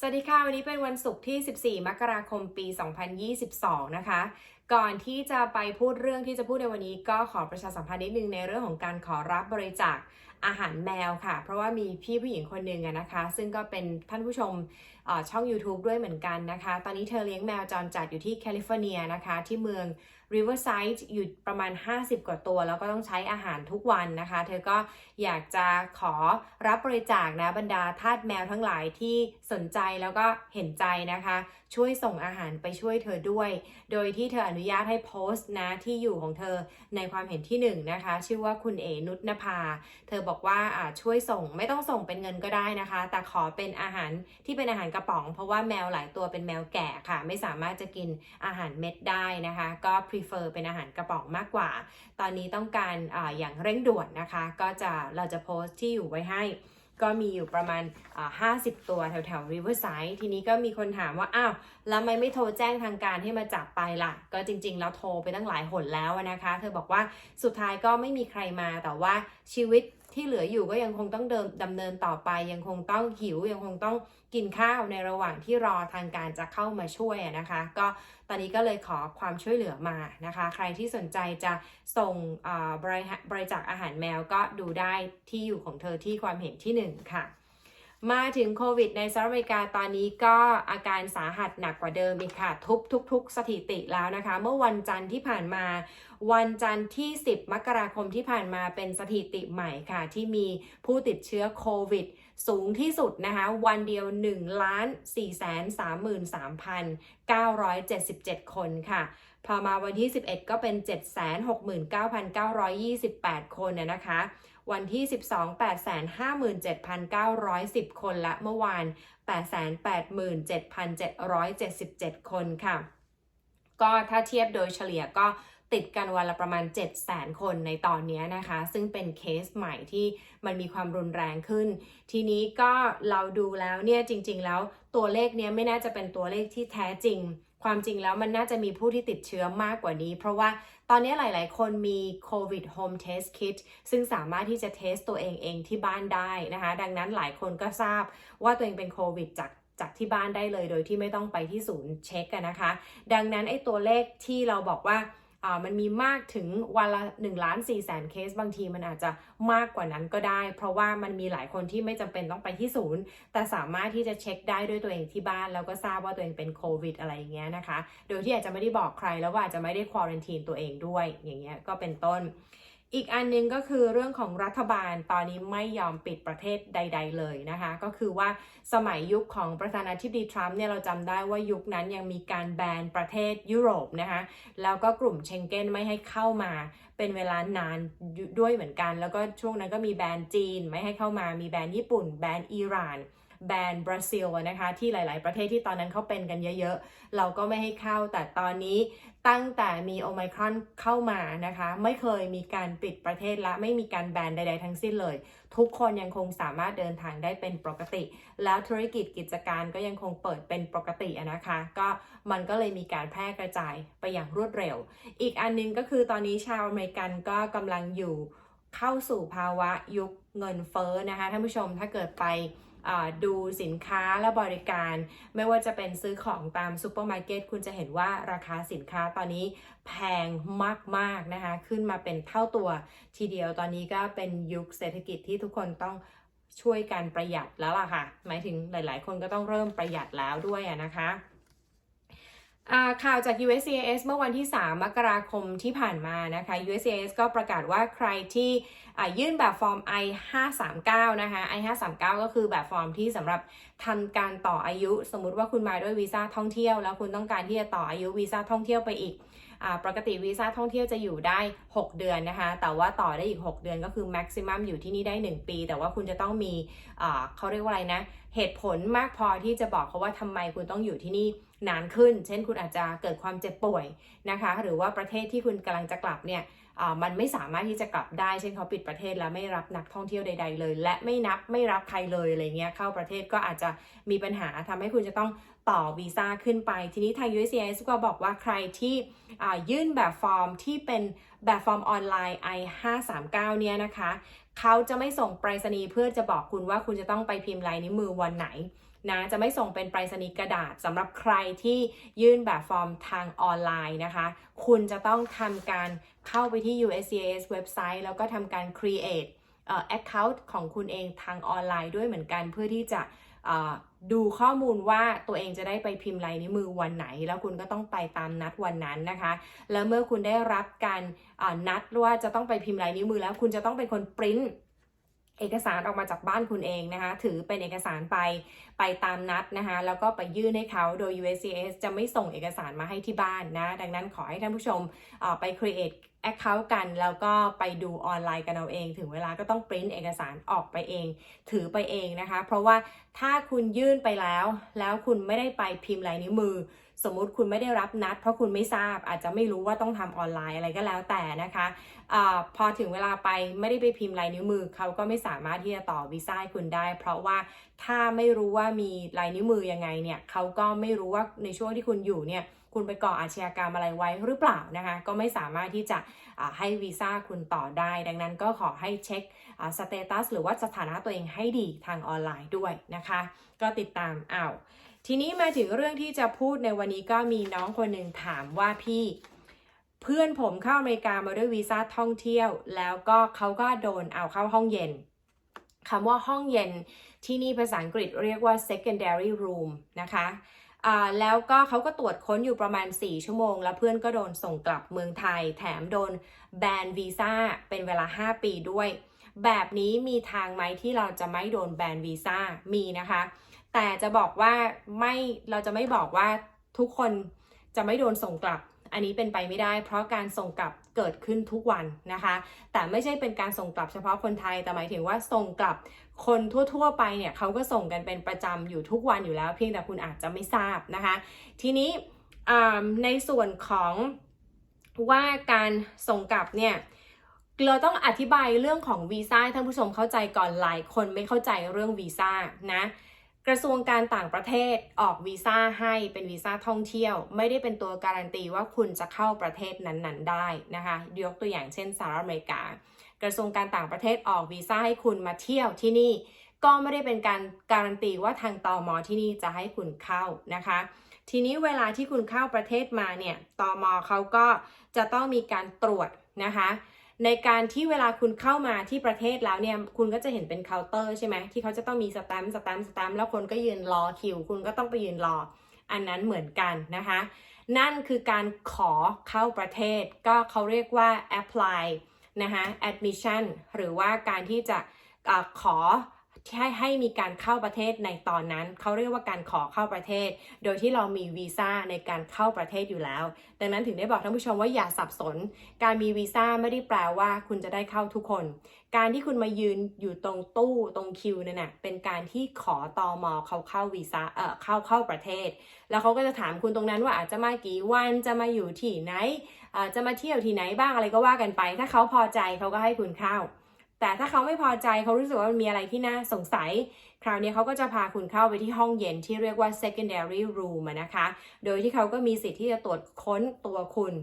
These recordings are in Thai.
สวัสดีค่ะ วันนี้เป็นวันศุกร์ที่ 14 มกราคม ปี 2022 นะคะ ก่อนที่จะไปพูดเรื่องที่จะพูดในวันนี้ ก็ขอประชาสัมพันธ์นิดนึงในเรื่องของการขอรับบริจาคอาหารแมวค่ะ เพราะว่ามีพี่ผู้หญิงคนหนึ่งนะคะ ซึ่งก็เป็นท่านผู้ชมช่อง YouTube ด้วยเหมือนกันนะคะ ตอนนี้เธอเลี้ยงแมวจรจัดอยู่ที่แคลิฟอร์เนียนะคะ ที่เมือง Riverside อยู่ประมาณ 50 กว่าตัว แล้วก็ต้องใช้อาหารทุกวันนะคะ เธอก็อยากจะขอรับบริจาคนะบรรดาทาสแมวทั้งหลายที่สนใจแล้วก็เห็นใจนะคะ ช่วยส่งอาหารไปช่วยเธอด้วย โดยที่เธออนุญาตให้โพสต์นะที่อยู่ของเธอในความเห็นที่หนึ่งนะคะ ชื่อว่าคุณเอนุชนภา เธอบอกว่าอ่าช่วยส่งไม่ต้องส่งเป็นเงินก็ได้นะคะ แต่ขอเป็นอาหารที่เป็นอาหารกระป๋อง เพราะว่าแมวหลายตัวเป็นแมวแก่ค่ะ ไม่สามารถจะกินอาหารเม็ดได้นะคะ ก็ prefer เป็นอาหารกระป๋องมากกว่า ตอนนี้ต้องการออย่างเร่งด่วนนะคะ ก็จะเราจะโพสต์ที่อยู่ไว้ให้ ก็มีอยู่ประมาณ 50 ตัวแถวแถว Riverside ทีนี้ก็มีคนถามว่า อ้าว แล้วทำไมไม่โทรแจ้งทางการให้มาจับไปล่ะ ก็จริงๆ แล้วโทรไปตั้งหลายหนแล้วนะคะ เธอบอกว่าสุดท้ายก็ไม่มีใครมาแต่ว่าชีวิต ที่เหลืออยู่ก็ยังคงต้องเดินดำเนินต่อไป ยังคงต้องหิว ยังคงต้องกินข้าวในระหว่างที่รอทางการจะเข้ามาช่วยนะคะ ก็ตอนนี้ก็เลยขอความช่วยเหลือมานะคะ ใครที่สนใจจะส่งบริบริจาคอาหารแมวก็ดูได้ที่อยู่ของเธอที่ความเห็นที่หนึ่งค่ะมาถึงโควิดในสหรัฐอเมริกาตอนนี้ก็อาการสาหัสหนักกว่าเดิมอีกค่ะ ทุบทุกๆสถิติแล้วนะคะ เมื่อวันจันทร์ที่ผ่านมา วันจันทร์ที่ 10 มกราคมที่ผ่านมาเป็นสถิติใหม่ค่ะ ที่มีผู้ติดเชื้อโควิด สูงที่สุดนะคะ วันเดียว 1 ล้าน 4 3 3 977 คนค่ะ พอมาวันที่ 11 ก็เป็น 769,928 คนนะนะคะวันที่ 12 857,910 คนและเมื่อวาน 887,777 คนค่ะ ก็ถ้าเทียบโดยเฉลี่ยก็ ติดกันวันละประมาณ 700,000 คนในตอนนี้นะคะ ซึ่งเป็นเคสใหม่ที่มันมีความรุนแรงขึ้น ทีนี้ก็เราดูแล้วเนี่ยจริง ๆ แล้วตัวเลขเนี้ยไม่น่าจะเป็นตัวเลขที่แท้จริง ความจริงแล้วมันน่าจะมีผู้ที่ติดเชื้อมากกว่านี้ เพราะว่าตอนนี้หลาย ๆ คนมีโควิด Home Test Kit ซึ่งสามารถที่จะเทสตัวเองเองที่บ้านได้นะคะ ดังนั้นหลายคนก็ทราบว่าตัวเองเป็นโควิดจากจากที่บ้านได้เลยโดยที่ไม่ต้องไปที่ศูนย์เช็คกันนะคะ ดังนั้นไอ้ตัวเลขที่เราบอกว่าอ่า มันมีมากถึงวันละ1ล้าน4แสนเคส บางทีมันอาจจะมากกว่านั้นก็ได้ เพราะว่ามันมีหลายคนที่ไม่จำเป็นต้องไปที่ศูนย์ แต่สามารถที่จะเช็คได้ด้วยตัวเองที่บ้าน แล้วก็ทราบว่าตัวเองเป็นโควิดอะไรอย่างเงี้ยนะคะ โดยที่อาจจะไม่ได้บอกใครแล้วว่าอาจจะไม่ได้ควอรันทีนตัวเองด้วยอย่างเงี้ยก็เป็นต้น อีกอันหนึงก็คือเรื่องของรัฐบาลตอนนี้ไม่ยอมปิดประเทศใด ๆ เลยนะคะ ก็คือว่าสมัยยุคของประธานาธิบดีทรัมป์เนี่ยเราจำได้ว่ายุคนั้นยังมีการแบนประเทศยุโรปนะคะแล้วก็กลุ่มเชงเก้นไม่ให้เข้ามาเป็นเวลานานด้วยเหมือนกัน แล้วก็ช่วงนั้นก็มีแบนจีนไม่ให้เข้ามามีแบนญี่ปุ่น แบนอิหร่านแบนบราซิลนะคะที่หลาย ๆ ประเทศที่ตอนนั้นเขาเป็นกันเยอะ ๆ เราก็ไม่ให้เข้า แต่ตอนนี้ ตั้งแต่มีโอไมครอนเข้ามานะคะ ไม่เคยมีการปิดประเทศและไม่มีการแบนใด ๆ ทั้งสิ้นเลย ทุกคนยังคงสามารถเดินทางได้เป็นปกติ แล้วธุรกิจกิจการก็ยังคงเปิดเป็นปกตินะคะ ก็มันก็เลยมีการแพร่กระจายไปอย่างรวดเร็ว อีกอันหนึงก็คือตอนนี้ชาวอเมริกันก็กำลังอยู่เข้าสู่ภาวะยุคเงินเฟ้อนะคะท่านผู้ชมถ้าเกิดไป ดูสินค้าและบริการ ไม่ว่าจะเป็นซื้อของตามซูเปอร์มาร์เก็ตคุณจะเห็นว่าราคาสินค้าตอนนี้แพงมากๆนะคะขึ้นมาเป็นเท่าตัวทีเดียวตอนนี้ก็เป็นยุคเศรษฐกิจที่ทุกคนต้องช่วยกันประหยัดแล้วล่ะค่ะ หมายถึงหลาย ๆ คนก็ต้องเริ่มประหยัดแล้วด้วยนะคะ ข่าวจาก USCIS เมื่อวันที่ 3 มกราคมที่ผ่านมานะคะ USCIS ก็ประกาศว่าใครที่ยื่นแบบฟอร์ม I539 นะคะ I539 ก็คือแบบฟอร์มที่สำหรับทำการต่ออายุ สมมุติว่าคุณมาด้วยวีซ่าท่องเที่ยว แล้วคุณต้องการที่จะต่ออายุวีซ่าท่องเที่ยวไปอีกอปกติวีซ่าท่องเที่ยวจะอยู่ได้ 6 เดือนนะคะ แต่ว่าต่อได้อีก 6 เดือนก็คือ maximum อยู่ที่นี่ได้ 1 ปี แต่ว่าคุณจะต้องมีเขาเรียกว่าอะไรนะเหตุผลมากพอที่จะบอกเขาว่าทำไมคุณต้องอยู่ที่นี่นานขึ้น เช่นคุณอาจจะเกิดความเจ็บป่วยนะคะ หรือว่าประเทศที่คุณกำลังจะกลับเนี่ยมันไม่สามารถที่จะกลับได้ เช่นเขาปิดประเทศแล้วไม่รับนักท่องเที่ยวใด ๆ เลย และไม่นับไม่รับใครเลยอะไรเงี้ย เข้าประเทศก็อาจจะมีปัญหาทำให้คุณจะต้องต่อวีซ่าขึ้นไป ทีนี้ทาง USCIS ก็บอกว่าใครที่ยื่นแบบฟอร์มที่เป็นแบบฟอร์มออนไลน์ I539 เนี่ยนะคะ เขาจะไม่ส่งไปรษณีย์เพื่อจะบอกคุณว่าคุณจะต้องไปพิมพ์ลายนิ้วมือวันไหนนะจะไม่ส่งเป็นไปรษณีย์กระดาษสำหรับใครที่ยื่นแบบฟอร์มทางออนไลน์นะคะ คุณจะต้องทำการเข้าไปที่ USCIS เว็บไซต์ แล้วก็ทำการ create เอ่อ account ของคุณเองทางออนไลน์ด้วยเหมือนกันเพื่อที่จะ ดูข้อมูลว่าตัวเองจะได้ไปพิมพ์ลายนิ้วมือวันไหน แล้วคุณก็ต้องไปตามนัดวันนั้นนะคะ แล้วเมื่อคุณได้รับการนัดว่าจะต้องไปพิมพ์ลายนิ้วมือแล้วคุณจะต้องเป็นคนปริ้น เอกสารออกมาจากบ้านคุณเองนะคะถือเป็นเอกสารไปไปตามนัดนะคะแล้วก็ไปยื่นให้เขาโดย USCIS จะไม่ส่งเอกสารมาให้ที่บ้านนะ ดังนั้นขอให้ท่านผู้ชมไป create account กันแล้วก็ไปดูออนไลน์กันเอาเอง ถึงเวลาก็ต้องปริ้นเอกสารออกไปเอง ถือไปเองนะคะ เพราะว่าถ้าคุณยื่นไปแล้ว แล้วคุณไม่ได้ไปพิมพ์ลายนิ้วมือ สมมุติคุณไม่ได้รับนัด เพราะคุณไม่ทราบอาจจะไม่รู้ว่าต้องทำออนไลน์อะไรก็แล้วแต่นะคะอาพอถึงเวลาไปไม่ได้ไปพิมพ์ลายนิ้วมือเขาก็ไม่สามารถที่จะต่อวีซ่าคุณได้ เพราะว่าถ้าไม่รู้ว่ามีลายนิ้วมือยังไงเนี่ยเขาก็ไม่รู้ว่าในช่วงที่คุณอยู่เนี่ยคุณไปก่ออาชญากรรมอะไรไว้หรือเปล่านะคะ ก็ไม่สามารถที่จะให้วีซ่าคุณต่อได้ ดังนั้นก็ขอให้เช็คสเตตัสหรือว่าสถานะตัวเองให้ดีทางออนไลน์ด้วยนะคะ ก็ติดตามเอา ทีนี้มาถึงเรื่องที่จะพูดในวันนี้ก็มีน้องคนหนึ่งถามว่าพี่ เพื่อนผมเข้าอเมริกามาด้วยวีซ่าท่องเที่ยว แล้วก็เขาก็โดนเอาเข้าห้องเย็นคำว่าห้องเย็นที่นี่ภาษาอังกฤษเรียกว่า secondary room นะคะแล้วก็เขาก็ตรวจค้นอยู่ประมาณ 4 ชั่วโมง แล้วเพื่อนก็โดนส่งกลับเมืองไทย แถมโดนแบนวีซ่าเป็นเวลา 5 ปีด้วย แบบนี้มีทางไหมที่เราจะไม่โดนแบนวีซ่ามีนะคะ แต่จะบอกว่าไม่เราจะไม่บอกว่าทุกคนจะไม่โดนส่งกลับ อันนี้เป็นไปไม่ได้ เพราะการส่งกลับเกิดขึ้นทุกวันนะคะ แต่ไม่ใช่เป็นการส่งกลับเฉพาะคนไทย แต่หมายถึงว่าส่งกลับคนทั่ว ๆ ไปเนี่ยเขาก็ส่งกันเป็นประจำอยู่ทุกวันอยู่แล้ว เพียงแต่คุณอาจจะไม่ทราบนะคะ ทีนี้ในส่วนของว่าการส่งกลับเนี่ยเราต้องอธิบายเรื่องของวีซ่าท่านผู้ชมเข้าใจก่อนหลายคนไม่เข้าใจเรื่องวีซ่านะ กระทรวงการต่างประเทศออกวีซ่าให้เป็นวีซ่าท่องเที่ยว ไม่ได้เป็นตัวการันตีว่าคุณจะเข้าประเทศนั้นๆ ได้นะคะยกตัวอย่างเช่นสหรัฐอเมริกา กระทรวงการต่างประเทศออกวีซ่าให้คุณมาเที่ยวที่นี่ ก็ไม่ได้เป็นการการันตีว่าทางตอมอที่นี่จะให้คุณเข้านะคะ ทีนี้เวลาที่คุณเข้าประเทศมาเนี่ยตอมอเขาก็จะต้องมีการตรวจนะคะ ในการที่เวลาคุณเข้ามาที่ประเทศแล้วเนี่ย คุณก็จะเห็นเป็นเคาน์เตอร์ใช่ไหมที่เขาจะต้องมีสแตมป์สแตมป์สแตมป์แล้วคนก็ยืนรอคิว คุณก็ต้องไปยืนรอ อันนั้นเหมือนกันนะคะ นั่นคือการขอเข้าประเทศ ก็เขาเรียกว่า apply นะคะ admission หรือว่าการที่จะอาขอ ให้ให้มีการเข้าประเทศในตอนนั้น เขาเรียกว่าการขอเข้าประเทศ โดยที่เรามีวีซ่าในการเข้าประเทศอยู่แล้ว ดังนั้นถึงได้บอกท่านผู้ชมว่าอย่าสับสน การมีวีซ่าไม่ได้แปลว่าคุณจะได้เข้าทุกคน การที่คุณมายืนอยู่ตรงตู้ตรงคิวนั่นน่ะเป็นการที่ขอตอมอเขาเข้าวีซ่าเอ่อเข้าเข้าประเทศ แล้วเขาก็จะถามคุณตรงนั้นว่าอาจจะมากี่วันจะมาอยู่ที่ไหนจะมาเที่ยวที่ไหนบ้างอะไรก็ว่ากันไป ถ้าเขาพอใจเขาก็ให้คุณเข้า แต่ถ้าเขาไม่พอใจเขารู้สึกว่ามันมีอะไรที่น่าสงสัย คราวนี้เขาก็จะพาคุณเข้าไปที่ห้องเย็นที่เรียกว่า secondary room นะคะ โดยที่เขาก็มีสิทธิ์ที่จะตรวจค้นตัวคุณ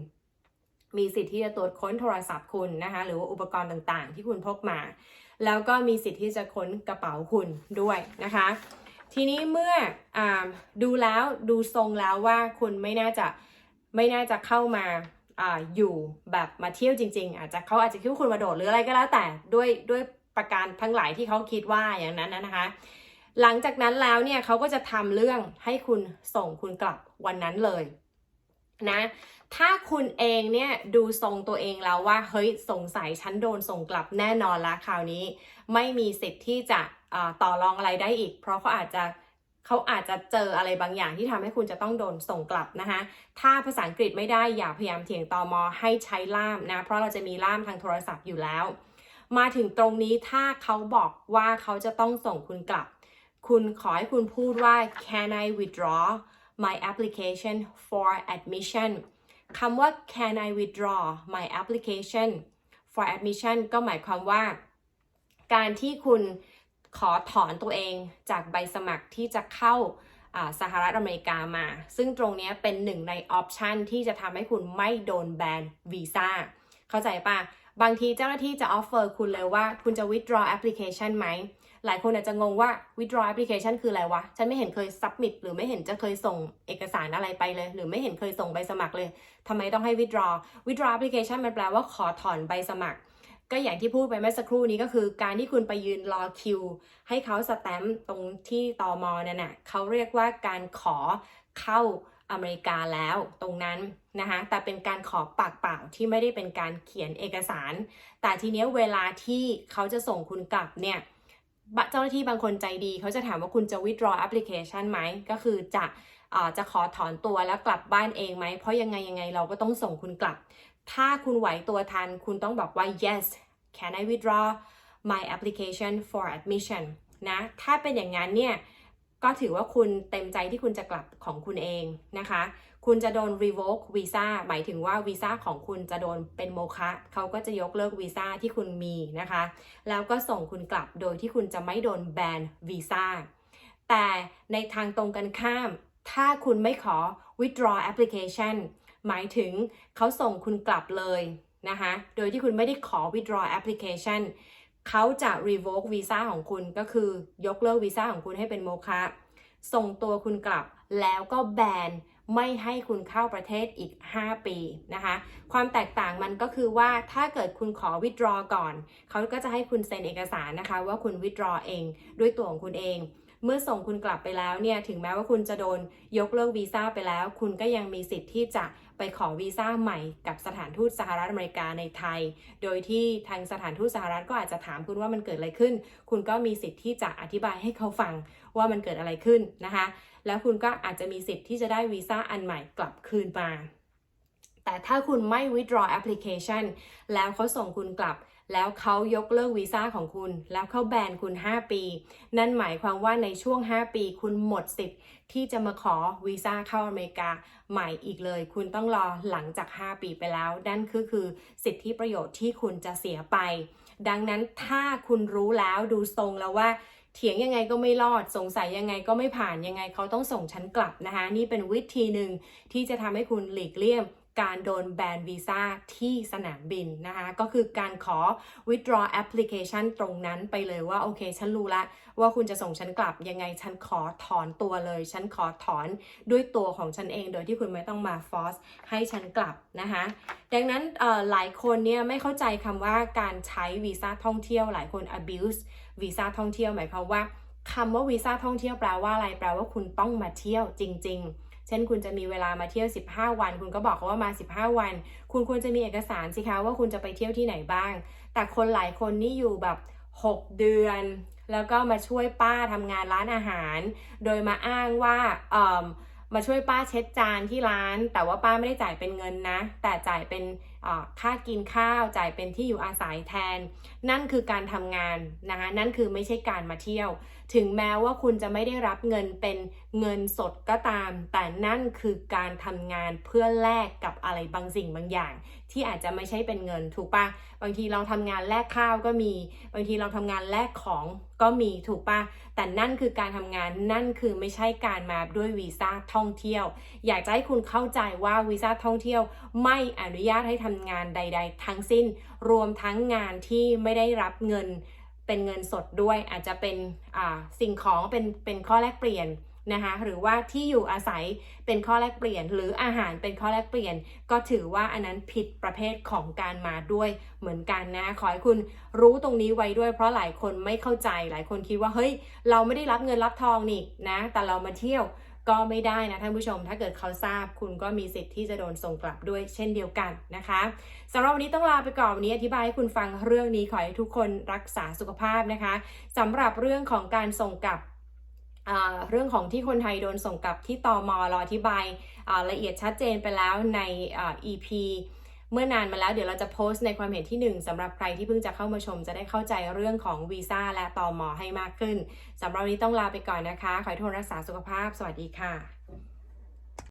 มีสิทธิ์ที่จะตรวจค้นโทรศัพท์คุณนะคะ หรือว่าอุปกรณ์ต่างๆ ที่คุณพกมา แล้วก็มีสิทธิ์ที่จะค้นกระเป๋าคุณด้วยนะคะ ทีนี้เมื่ออดูแล้วดูทรงแล้วว่าคุณไม่น่าจะไม่น่าจะเข้ามา ออยู่แบบมาเที่ยวจริง ๆ อาจจะเขาอาจจะคิดว่าคุณมาโดดหรืออะไรก็แล้วแต่ด้วยด้วยประการทั้งหลายที่เขาคิดว่าอย่างนั้นนะคะ หลังจากนั้นแล้วเนี่ยเขาก็จะทำเรื่องให้คุณส่งคุณกลับวันนั้นเลยนะถ้าคุณเองเนี่ยดูทรงตัวเองแล้วว่าเฮ้ยสงสัยฉันโดนส่งกลับแน่นอนละคราวนี้ ไม่มีสิทธิ์ที่จะต่อรองอะไรได้อีก เพราะเขาอาจจะ เขาอาจจะเจออะไรบางอย่างที่ทำให้คุณจะต้องโดนส่งกลับนะคะ ถ้าภาษาอังกฤษไม่ได้อย่าพยายามเถียงตอมอให้ใช้ล่ามนะ เพราะเราจะมีล่ามทางโทรศัพท์อยู่แล้ว มาถึงตรงนี้ถ้าเขาบอกว่าเขาจะต้องส่งคุณกลับ คุณขอให้คุณพูดว่า can I withdraw my application for admission คำว่า can I withdraw my application for admission ก็หมายความว่า การที่คุณ ขอถอนตัวเองจากใบสมัครที่จะเข้าสหรัฐอเมริกามา ซึ่งตรงนี้เป็นหนึ่งในออปชันที่จะทำให้คุณไม่โดนแบนวีซ่าเข้าใจปะบางทีเจ้าหน้าที่จะ offer คุณเลยว่าคุณจะ withdraw application ไหม หลายคนอาจจะงงว่า withdraw application คืออะไรวะ ฉันไม่เห็นเคย submit หรือไม่เห็นจะเคยส่งเอกสารอะไรไปเลย หรือไม่เห็นเคยส่งใบสมัครเลยทำไมต้องให้ withdraw withdraw application มันแปลว่าขอถอนใบสมัคร ก็อย่างที่พูดไปเมื่อสักครู่นี้ก็คือการที่คุณไปยืนรอคิว ให้เขาสแตมป์ตรงที่ตอมอนั่นน่ะเขาเรียกว่าการขอเข้าอเมริกาแล้วตรงนั้นนะคะแต่เป็นการขอปากเปล่าที่ไม่ได้เป็นการเขียนเอกสาร แต่ทีเนี้ยเวลาที่เขาจะส่งคุณกลับเนี่ยเจ้าหน้าที่บางคนใจดี เขาจะถามว่าคุณจะ withdraw application ไหม ก็คือจะอจะขอถอนตัวแล้วกลับบ้านเองไหม เพราะยังไงยังไงเราก็ต้องส่งคุณกลับ ถ้าคุณไหวตัวทัน คุณต้องบอกว่า yes can I withdraw my application for admission นะ ถ้าเป็นอย่างนั้นเนี่ย ก็ถือว่าคุณเต็มใจที่คุณจะกลับของคุณเองนะคะ คุณจะโดน revoke visa หมายถึงว่าวีซ่าของคุณจะโดนเป็นโมฆะเขาก็จะยกเลิกวีซ่าที่คุณมีนะคะ แล้วก็ส่งคุณกลับโดยที่คุณจะไม่โดนแบนวีซ่า แต่ในทางตรงกันข้าม ถ้าคุณไม่ขอ withdraw application หมายถึงเขาส่งคุณกลับเลยนะคะ โดยที่คุณไม่ได้ขอ withdraw application เขาจะ revoke วีซ่าของคุณก็คือยกเลิกวีซ่าของคุณให้เป็นโมฆะส่งตัวคุณกลับแล้วก็แบนไม่ให้คุณเข้าประเทศอีก 5 ปีนะคะ ความแตกต่างมันก็คือว่าถ้าเกิดคุณขอ withdraw ก่อน เขาก็จะให้คุณเซ็นเอกสารนะคะ ว่าคุณ withdraw เองด้วยตัวของคุณเอง เมื่อส่งคุณกลับไปแล้วเนี่ย ถึงแม้ว่าคุณจะโดนยกเลิกวีซ่าไปแล้ว คุณก็ยังมีสิทธิ์ที่จะ ไปขอวีซ่าใหม่กับสถานทูตสหรัฐอเมริกาในไทย โดยที่ทางสถานทูตสหรัฐก็อาจจะถามคุณว่ามันเกิดอะไรขึ้น คุณก็มีสิทธิ์ที่จะอธิบายให้เขาฟังว่ามันเกิดอะไรขึ้นนะคะ แล้วคุณก็อาจจะมีสิทธิ์ที่จะได้วีซ่าอันใหม่กลับคืนมา แต่ถ้าคุณไม่ withdraw application แล้วเขาส่งคุณกลับ แล้วเขายกเลิกวีซ่าของคุณ แล้วเขาแบนคุณ 5 ปี นั่นหมายความว่าในช่วง 5 ปี คุณหมดสิทธิ์ที่จะมาขอวีซ่าเข้าอเมริกาใหม่อีกเลย คุณต้องรอหลังจาก 5 ปีไปแล้ว นั่นคือคือสิทธิประโยชน์ที่คุณจะเสียไป ดังนั้นถ้าคุณรู้แล้วดูทรงแล้วว่าเถียงยังไงก็ไม่รอดสงสัยยังไงก็ไม่ผ่านยังไงเขาต้องส่งฉันกลับนะคะ นี่เป็นวิธีหนึ่งที่จะทำให้คุณหลีกเลี่ยง การโดนแบนวีซ่าที่สนามบินนะคะ ก็คือการขอ withdraw application ตรงนั้นไปเลยว่า โอเค ฉันรู้ละว่าคุณจะส่งฉันกลับยังไง ฉันขอถอนตัวเลย ฉันขอถอนด้วยตัวของฉันเอง โดยที่คุณไม่ต้องมา force ให้ฉันกลับนะคะ ดังนั้นหลายคนเนี่ยไม่เข้าใจคำว่าการใช้วีซ่าท่องเที่ยว หลายคน abuse วีซ่าท่องเที่ยวหมายความว่าคำว่าวีซ่าท่องเที่ยวแปลว่าอะไร แปลว่าคุณต้องมาเที่ยวจริง ๆ เช่นคุณจะมีเวลามาเที่ยว 15 วัน คุณก็บอกเขาว่ามา 15 วัน คุณควรจะมีเอกสารสิคะว่าคุณจะไปเที่ยวที่ไหนบ้าง แต่คนหลายคนนี่อยู่แบบ 6 เดือน แล้วก็มาช่วยป้าทำงานร้านอาหาร โดยมาอ้างว่าเอ่อมาช่วยป้าเช็ดจานที่ร้าน แต่ว่าป้าไม่ได้จ่ายเป็นเงินนะ แต่จ่ายเป็นค่ากินข้าวจ่ายเป็นที่อยู่อาศัยแทน นั่นคือการทำงานนะคะนั่นคือไม่ใช่การมาเที่ยว ถึงแม้ว่าคุณจะไม่ได้รับเงินเป็นเงินสดก็ตาม แต่นั่นคือการทำงานเพื่อแลกกับอะไรบางสิ่งบางอย่าง ที่อาจจะไม่ใช่เป็นเงินถูกปะบางทีเราทำงานแลกข้าวก็มี บางทีเราทำงานแลกของก็มีถูกปะแต่นั่นคือการทำงานนั่นคือไม่ใช่การมาด้วยวีซ่าท่องเที่ยว อยากจะให้คุณเข้าใจว่าวีซ่าท่องเที่ยว ไม่อนุญาตให้ทำงานใด ๆ ทั้งสิ้น รวมทั้งงานที่ไม่ได้รับเงินเป็นเงินสดด้วย อาจจะเป็นสิ่งของเป็นเป็นข้อแลกเปลี่ยนนะคะหรือว่าที่อยู่อาศัยเป็นข้อแลกเปลี่ยน หรืออาหารเป็นข้อแลกเปลี่ยน ก็ถือว่าอันนั้นผิดประเภทของการมาด้วยเหมือนกันนะขอให้คุณรู้ตรงนี้ไว้ด้วย เพราะหลายคนไม่เข้าใจหลายคนคิดว่าเฮ้ยเราไม่ได้รับเงินรับทองนี่นะแต่เรามาเที่ยว ก็ไม่ได้นะท่านผู้ชม ถ้าเกิดเขาทราบคุณก็มีสิทธิ์ที่จะโดนส่งกลับด้วยเช่นเดียวกันนะคะสำหรับวันนี้ต้องลาไปก่อนวันนี้อธิบายให้คุณฟังเรื่องนี้ขอให้ทุกคนรักษาสุขภาพนะคะสำหรับเรื่องของการส่งกลับเรื่องของที่คนไทยโดนส่งกลับที่ตอมอรออธิบายละเอียดชัดเจนไปแล้วใน EP เมื่อนานมาแล้วเดี๋ยวเราจะโพสต์ในความเห็นที่ 1สำหรับใครที่เพิ่งจะเข้ามาชมจะได้เข้าใจเรื่องของวีซ่าและตอมอให้มากขึ้นสำหรับวันนี้ต้องลาไปก่อนนะคะ ขอให้ทุกคนรักษาสุขภาพ สวัสดีค่ะ